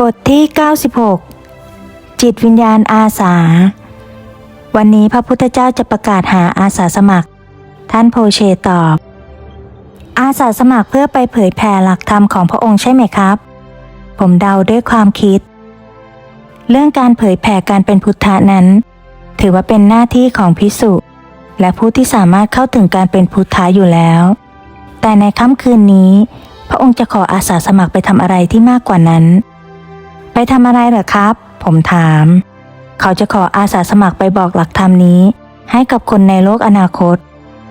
บทที่ 96 จิตวิญญาณอาสา วันนี้พระพุทธเจ้าจะประกาศหาอาสาสมัคร ท่านโพเชตอบ อาสาสมัครเพื่อไปเผยแผ่หลักธรรมของพระองค์ใช่ไหมครับ ผมเดาด้วยความคิด เรื่องการเผยแผ่การเป็นพุทธะนั้น ถือว่าเป็นหน้าที่ของพิสุและผู้ที่สามารถเข้าถึงการเป็นพุทธะอยู่แล้ว แต่ในค่ำคืนนี้ พระองค์จะขออาสาสมัครไปทำอะไรที่มากกว่านั้น ทำอะไรเหรอครับ ผมถาม เขาจะขออาสาสมัครไปบอกหลักธรรมนี้ ให้กับคนในโลกอนาคต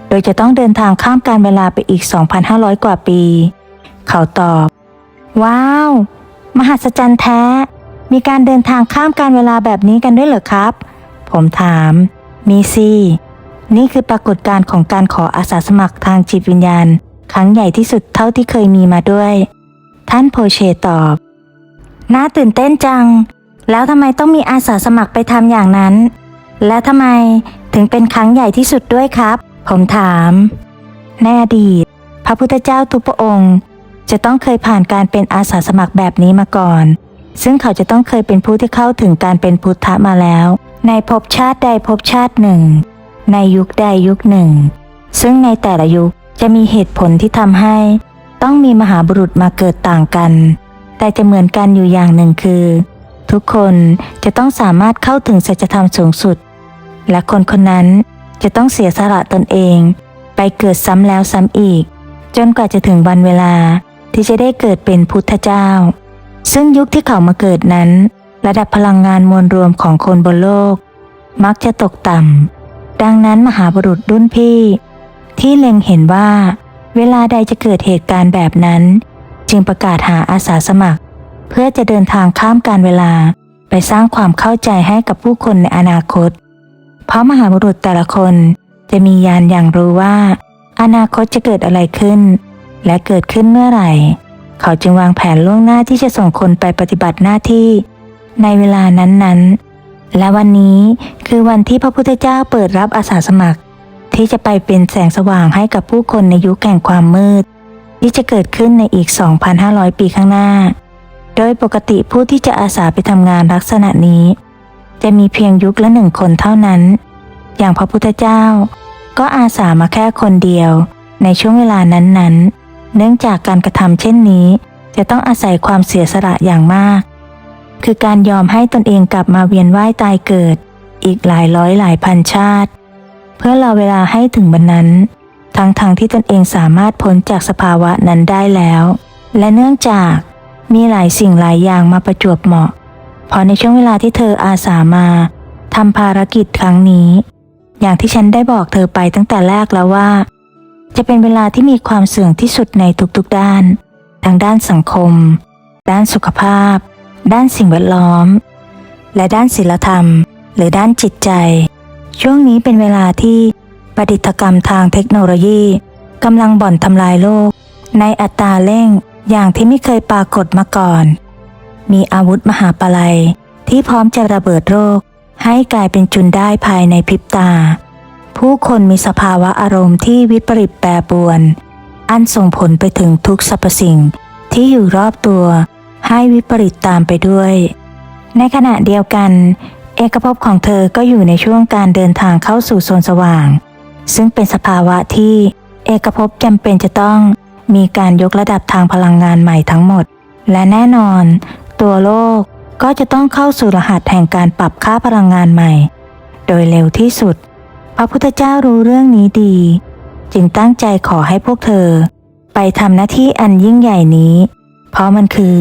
โดยจะต้องเดินทางข้ามการเวลาไปอีก 2,500 กว่าปี เขาตอบ ว้าว มหัศจรรย์แท้ มีการเดินทางข้ามการเวลาแบบนี้กันด้วยเหรอครับ ผมถาม มีสินี่คือปรากฏการณ์ของการขออาสาสมัครทางจิตวิญญาณ ครั้งใหญ่ที่สุดเท่าที่เคยมีมาด้วย ท่านโพเชตอบ น่าตื่นเต้นจัง แล้วทำไมต้องมีอาสาสมัครไปทำอย่างนั้น และทำไมถึงเป็นครั้งใหญ่ที่สุดด้วยครับ ผมถามในอดีต พระพุทธเจ้าทุกพระองค์ จะต้องเคยผ่านการเป็นอาสาสมัครแบบนี้มาก่อน ซึ่งเขาจะต้องเคยเป็นผู้ที่เข้าถึงการเป็นพุทธะมาแล้ว ในภพชาติใดภพชาติหนึ่ง ในยุคใดยุคหนึ่ง ซึ่งในแต่ละยุคจะมีเหตุผลที่ทำให้ ต้องมีมหาบุรุษมาเกิดต่างกัน แต่จะเหมือนกันอยู่อย่างหนึ่งคือ ทุกคนจะต้องสามารถเข้าถึงสัจธรรมสูงสุด และคนคนนั้นจะต้องเสียสละตนเอง ไปเกิดซ้ำแล้วซ้ำอีก จนกว่าจะถึงวันเวลาที่จะได้เกิดเป็นพุทธเจ้า ซึ่งยุคที่เขามาเกิดนั้น ระดับพลังงานมวลรวมของคนบนโลก มักจะตกต่ำดังนั้นมหาบุรุษรุ่นพี่ ที่เล็งเห็นว่า เวลาใดจะเกิดเหตุการณ์แบบนั้น จึงประกาศหาอาสาสมัคร เพื่อจะเดินทางข้ามการเวลา ไปสร้างความเข้าใจให้กับผู้คนในอนาคต เพราะมหาบุรุษแต่ละคนจะมียานอย่างรู้ว่า อนาคตจะเกิดอะไรขึ้น และเกิดขึ้นเมื่อไหร่ เขาจึงวางแผนล่วงหน้าที่จะส่งคนไปปฏิบัติหน้าที่ ในเวลานั้นๆ และวันนี้คือวันที่พระพุทธเจ้าเปิดรับอาสาสมัคร ที่จะไปเป็นแสงสว่างให้กับผู้คนในยุคแห่งความมืด ที่จะเกิดขึ้นในอีก 2,500 ปีข้างหน้า โดยปกติผู้ที่จะอาสาไปทำงานลักษณะนี้ จะมีเพียงยุคละหนึ่งคนเท่านั้น อย่างพระพุทธเจ้า ก็อาสามาแค่คนเดียว ในช่วงเวลานั้นๆ เนื่องจากการกระทำเช่นนี้ จะต้องอาศัยความเสียสละอย่างมาก คือการยอมให้ตนเองกลับมาเวียนว่ายตายเกิด อีกหลายร้อยหลายพันชาติ เพื่อรอเวลาให้ถึงวันนั้น ทั้งๆทที่ตนเองสามารถพ้นจากสภาวะนั้นได้แล้ว และเนื่องจากมีหลายสิ่งหลายอย่างมาประจวบเหมาะ เพราะในช่วงเวลาที่เธออาสามาทำภารกิจครั้งนี้ อย่างที่ฉันได้บอกเธอไปตั้งแต่แรกแล้วว่า จะเป็นเวลาที่มีความเสี่ยงที่สุดในทุกๆด้านทั้งด้านสังคม ด้านสุขภาพ ด้านสิ่งแวดล้อม และด้านศิลธรรม หรือด้านจิตใจ ช่วงนี้เป็นเวลาที่ ประดิษฐกรรมทางเทคโนโลยีกำลังบ่อนทำลายโลก ในอัตราเร่งอย่างที่ไม่เคยปรากฏมาก่อน มีอาวุธมหาปลัยที่พร้อมจะระเบิดโรคให้กลายเป็นจุนได้ภายในพริบตา ผู้คนมีสภาวะอารมณ์ที่วิปริตแปรปรวน อันส่งผลไปถึงทุกสรรพสิ่งที่อยู่รอบตัว ให้วิปริตตามไปด้วย ในขณะเดียวกัน เอกภพของเธอก็อยู่ในช่วงการเดินทางเข้าสู่โซนสว่าง ซึ่งเป็นสภาวะที่เอกภพจำเป็นจะต้องมีการยกระดับทางพลังงานใหม่ทั้งหมด และแน่นอน ตัวโลกก็จะต้องเข้าสู่รหัสแห่งการปรับค่าพลังงานใหม่ โดยเร็วที่สุด พระพุทธเจ้ารู้เรื่องนี้ดี จึงตั้งใจขอให้พวกเธอ ไปทำหน้าที่อันยิ่งใหญ่นี้ เพราะมันคือ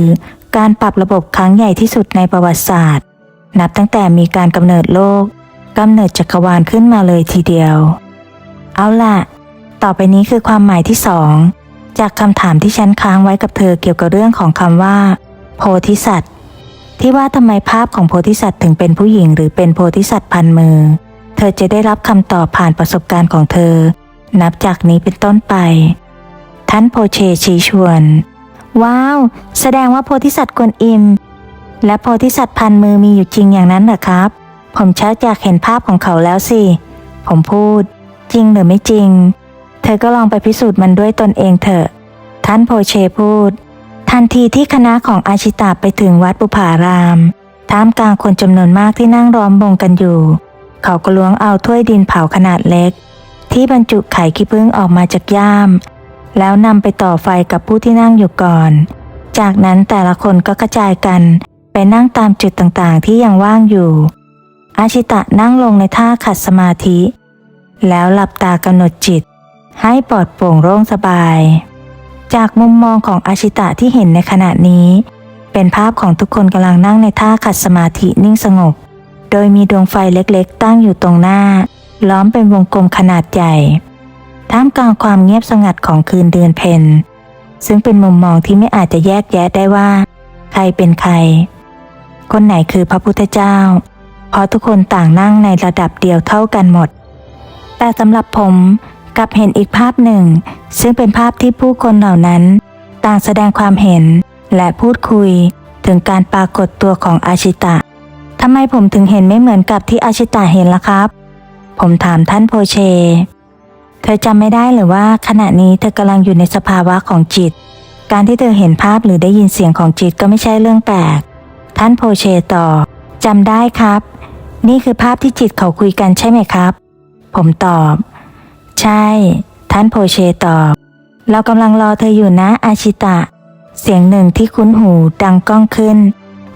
การปรับระบบครั้งใหญ่ที่สุดในประวัติศาสตร์ นับตั้งแต่มีการกำเนิดโลกกำเนิดจักรวาลขึ้นมาเลยทีเดียว เอาล่ะ ต่อไปนี้คือความหมายที่สองจากคำถามที่ฉันค้างไว้กับเธอเกี่ยวกับเรื่องของคำว่า โพธิสัตว์ ที่ว่าทำไมภาพของโพธิสัตว์ถึงเป็นผู้หญิงหรือเป็นโพธิสัตว์พันมือ เธอจะได้รับคำตอบผ่านประสบการณ์ของเธอ นับจากนี้เป็นต้นไป ท่านโพเชชี้ชวน ว้าว แสดงว่าโพธิสัตว์กวนอิม และโพธิสัตว์พันมือมีอยู่จริงอย่างนั้นเหรอครับ ผมชักอยากเห็นภาพของเขาแล้วสิ ผมพูด จริงหรือไม่จริง เธอก็ลองไปพิสูจน์มันด้วยตนเองเถอะ ท่านโพเชพูด ทันทีที่คณะของอาชิตะไปถึงวัดบุพารามท่ามกลางคนจำนวนมากที่นั่งล้อมวงกันอยู่ เขาก็ล้วงเอาถ้วยดินเผาขนาดเล็ก ที่บรรจุไข่ขี้ผึ้งออกมาจากย่าม แล้วนำไปต่อไฟกับผู้ที่นั่งอยู่ก่อน จากนั้นแต่ละคนก็กระจายกันไปนั่งตามจุดต่างๆที่ยังว่างอยู่ อาชิตะนั่งลงในท่าขัดสมาธิ แล้วหลับตากำหนดจิต ให้ปลอดโปร่งโล่งสบาย จากมุมมองของอาชิตะที่เห็นในขณะนี้ เป็นภาพของทุกคนกำลังนั่งในท่าขัดสมาธินิ่งสงบ โดยมีดวงไฟเล็กๆ ตั้งอยู่ตรงหน้า ล้อมเป็นวงกลมขนาดใหญ่ ท่ามกลางความเงียบสงัดของคืนเดือนเพ็ญซึ่งเป็นมุมมองที่ไม่อาจจะแยกแยะได้ว่า ใครเป็นใคร คนไหนคือพระพุทธเจ้า เพราะทุกคนต่างนั่งในระดับเดียวเท่ากันหมด แต่สำหรับผมกลับเห็นอีกภาพหนึ่ง ซึ่งเป็นภาพที่ผู้คนเหล่านั้น ต่างแสดงความเห็นและพูดคุยถึงการปรากฏตัวของอาชิตะทำไมผมถึงเห็นไม่เหมือนกับที่อาชิตะเห็นล่ะครับ ผมถามท่านโพเช เธอจำไม่ได้หรือว่าขณะนี้เธอกำลังอยู่ในสภาวะของจิต การที่เธอเห็นภาพหรือได้ยินเสียงของจิตก็ไม่ใช่เรื่องแปลก ท่านโพเชต่อจำได้ครับ นี่คือภาพที่จิตเขาคุยกันใช่ไหมครับ ผมตอบ ใช่ ท่านโพเชตอบ เรากำลังรอเธออยู่นะอาชิตะ เสียงหนึ่งที่คุ้นหูดังก้องขึ้น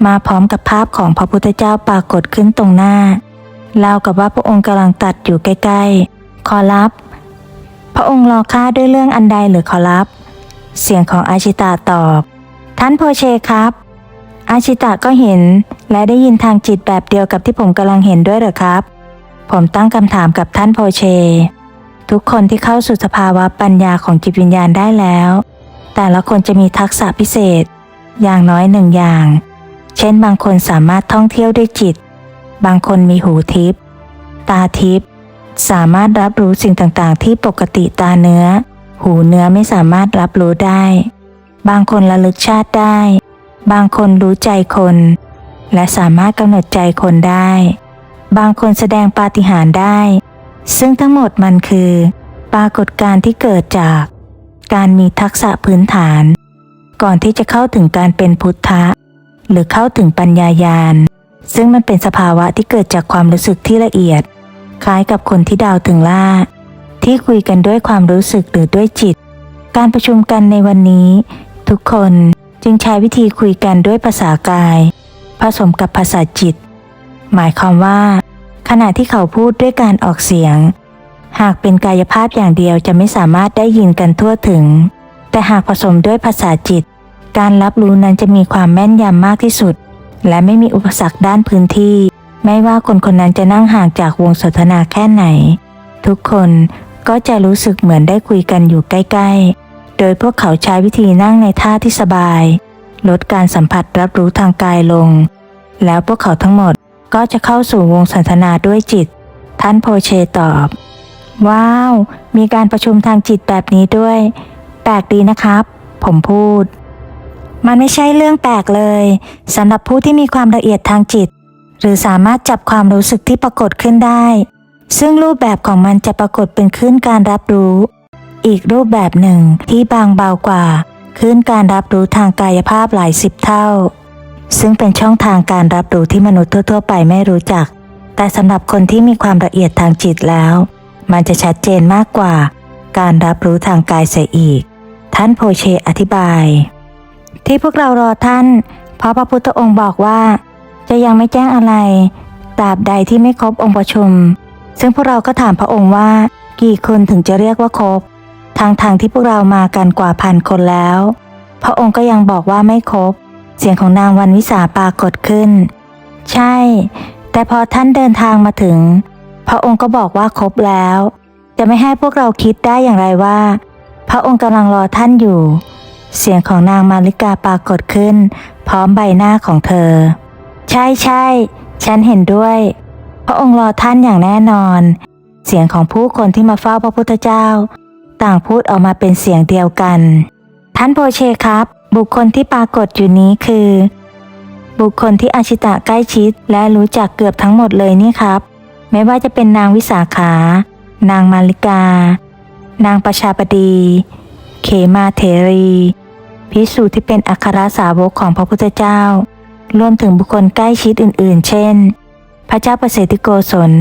มาพร้อมกับภาพของพระพุทธเจ้าปรากฏขึ้นตรงหน้าเล่าวกับว่าพระองค์กำลังตัดอยู่ใกล้ๆ ขอรับ พระองค์รอข้าด้วยเรื่องอันใดหรือขอรับ เสียงของอาชิตะตอบ ท่านโพเชครับ อาชิตะก็เห็นและได้ยินทางจิตแบบเดียวกับที่ผมกำลังเห็นด้วยเหรอครับ ผมตั้งคำถามกับท่านโพเช ทุกคนที่เข้าสู่สภาวะปัญญาของจิตวิญญาณได้แล้ว แต่ละคนจะมีทักษะพิเศษ อย่างน้อยหนึ่งอย่าง เช่นบางคนสามารถท่องเที่ยวด้วยจิต บางคนมีหูทิพตาทิพสามารถรับรู้สิ่งต่างๆ ที่ปกติตาเนื้อ หูเนื้อไม่สามารถรับรู้ได้ บางคนระลึกชาติได้ บางคนรู้ใจคน และสามารถกำหนดใจคนได้ บางคนแสดงปาฏิหาริย์ได้ ซึ่งทั้งหมดมันคือ ปรากฏการณ์ที่เกิดจาก การมีทักษะพื้นฐาน ก่อนที่จะเข้าถึงการเป็นพุทธะ หรือเข้าถึงปัญญายาณซึ่งมันเป็นสภาวะที่เกิดจากความรู้สึกที่ละเอียด คล้ายกับคนที่ดาวถึงล่า ที่คุยกันด้วยความรู้สึกหรือด้วยจิต การประชุมกันในวันนี้ ทุกคนจึงใช้วิธีคุยกันด้วยภาษากาย ผสมกับภาษาจิต หมายความว่า ขณะที่เขาพูดด้วยการออกเสียง หากเป็นกายภาพอย่างเดียวจะไม่สามารถได้ยินกันทั่วถึง แต่หากผสมด้วยภาษาจิต การรับรู้นั้นจะมีความแม่นยำมากที่สุด และไม่มีอุปสรรคด้านพื้นที่ ไม่ว่าคนคนนั้นจะนั่งห่างจากวงสนทนาแค่ไหน ทุกคนก็จะรู้สึกเหมือนได้คุยกันอยู่ใกล้ ๆ โดยพวกเขาใช้วิธีนั่งในท่าที่สบาย ลดการสัมผัสรับรู้ทางกายลง แล้วพวกเขาทั้งหมด ก็จะเข้าสู่วงสนทนาด้วยจิต ท่านโพเชตอบ ว้าว มีการประชุมทางจิตแบบนี้ด้วย แปลกดีนะครับ ผมพูด มันไม่ใช่เรื่องแปลกเลยสำหรับผู้ที่มีความละเอียดทางจิต หรือสามารถจับความรู้สึกที่ปรากฏขึ้นได้ ซึ่งรูปแบบของมันจะปรากฏเป็นคลื่นการรับรู้ อีกรูปแบบหนึ่งที่บางเบากว่าคลื่นการรับรู้ทางกายภาพหลายสิบเท่า ซึ่งเป็นช่องทางการรับรู้ที่มนุษย์ทั่ว ๆ ไปไม่รู้จัก แต่สำหรับคนที่มีความละเอียดทางจิตแล้ว มันจะชัดเจนมากกว่า การรับรู้ทางกายเสียอีก ท่านโพเชอธิบาย ที่พวกเรารอท่าน เพราะพระพุทธองค์บอกว่า จะยังไม่แจ้งอะไรตราบใดที่ไม่ครบองค์ประชุม ซึ่งพวกเราก็ถามพระองค์ว่า กี่คนถึงจะเรียกว่าครบทางทางที่พวกเรามากันกว่าพันคนแล้ว พระองค์ก็ยังบอกว่าไม่ครบ เสียงของนางวันวิสาปรากฏขึ้น ใช่ แต่พอท่านเดินทางมาถึง พระองค์ก็บอกว่าครบแล้ว จะไม่ให้พวกเราคิดได้อย่างไรว่า พระองค์กำลังรอท่านอยู่ เสียงของนางมาริกาปรากฏขึ้น พร้อมใบหน้าของเธอ ใช่ใช่ฉันเห็นด้วย พระองค์รอท่านอย่างแน่นอน เสียงของผู้คนที่มาเฝ้าพระพุทธเจ้า ต่างพูดออกมาเป็นเสียงเดียวกัน ท่านโพเชครับ บุคคลที่ปรากฏอยู่นี้คือ บุคคลที่อาชิตะใกล้ชิด และรู้จักเกือบทั้งหมดเลยนี่ครับ ไม่ว่าจะเป็นนางวิสาขา นางมาริกา นางประชาบดี เขมาเถรีพิสูจที่เป็นอัครสาวกของพระพุทธเจ้า รวมถึงบุคคลใกล้ชิดอื่น ๆ เช่น พระเจ้าประเสริโกศล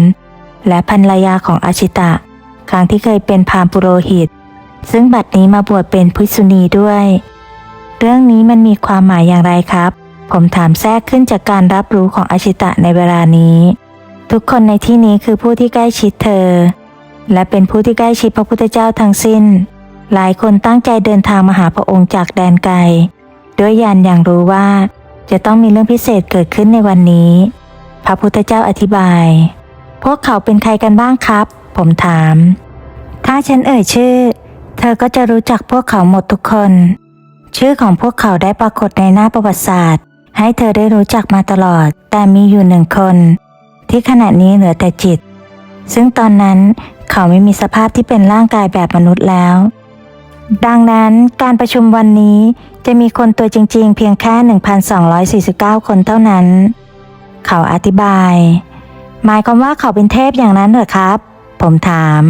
และภรรยาของอาชิตะ ครั้งที่เคยเป็นพามปุโรหิต ซึ่งบัดนี้มาบวชเป็นภิกษุณีด้วย เรื่องนี้มันมีความหมายอย่างไรครับ ผมถามแทรกขึ้นจากการรับรู้ของอาชิตะในเวลานี้ ทุกคนในที่นี้คือผู้ที่ใกล้ชิดเธอ และเป็นผู้ที่ใกล้ชิดพระพุทธเจ้าทั้งสิ้น หลายคนตั้งใจเดินทางมาหาพระองค์จากแดนไกลด้วยยานอย่างรู้ว่า จะต้องมีเรื่องพิเศษเกิดขึ้นในวันนี้ พระพุทธเจ้าอธิบาย พวกเขาเป็นใครกันบ้างครับ ผมถาม ถ้าฉันเอ่ยชื่อ เธอก็จะรู้จักพวกเขาหมดทุกคน ชื่อของพวกเขาได้ปรากฏในหน้าประวัติศาสตร์ ให้เธอได้รู้จักมาตลอด แต่มีอยู่หนึ่งคน ที่ขณะนี้เหลือแต่จิต ซึ่งตอนนั้นเขาไม่มีสภาพที่เป็นร่างกายแบบมนุษย์แล้ว ดังนั้นการประชุมวันนี้จะมีคนตัวจริงๆ เพียงแค่ 1,249 คนเท่านั้น เขาอธิบาย หมายความว่าเขาเป็นเทพอย่างนั้นเหรอครับ ผมถาม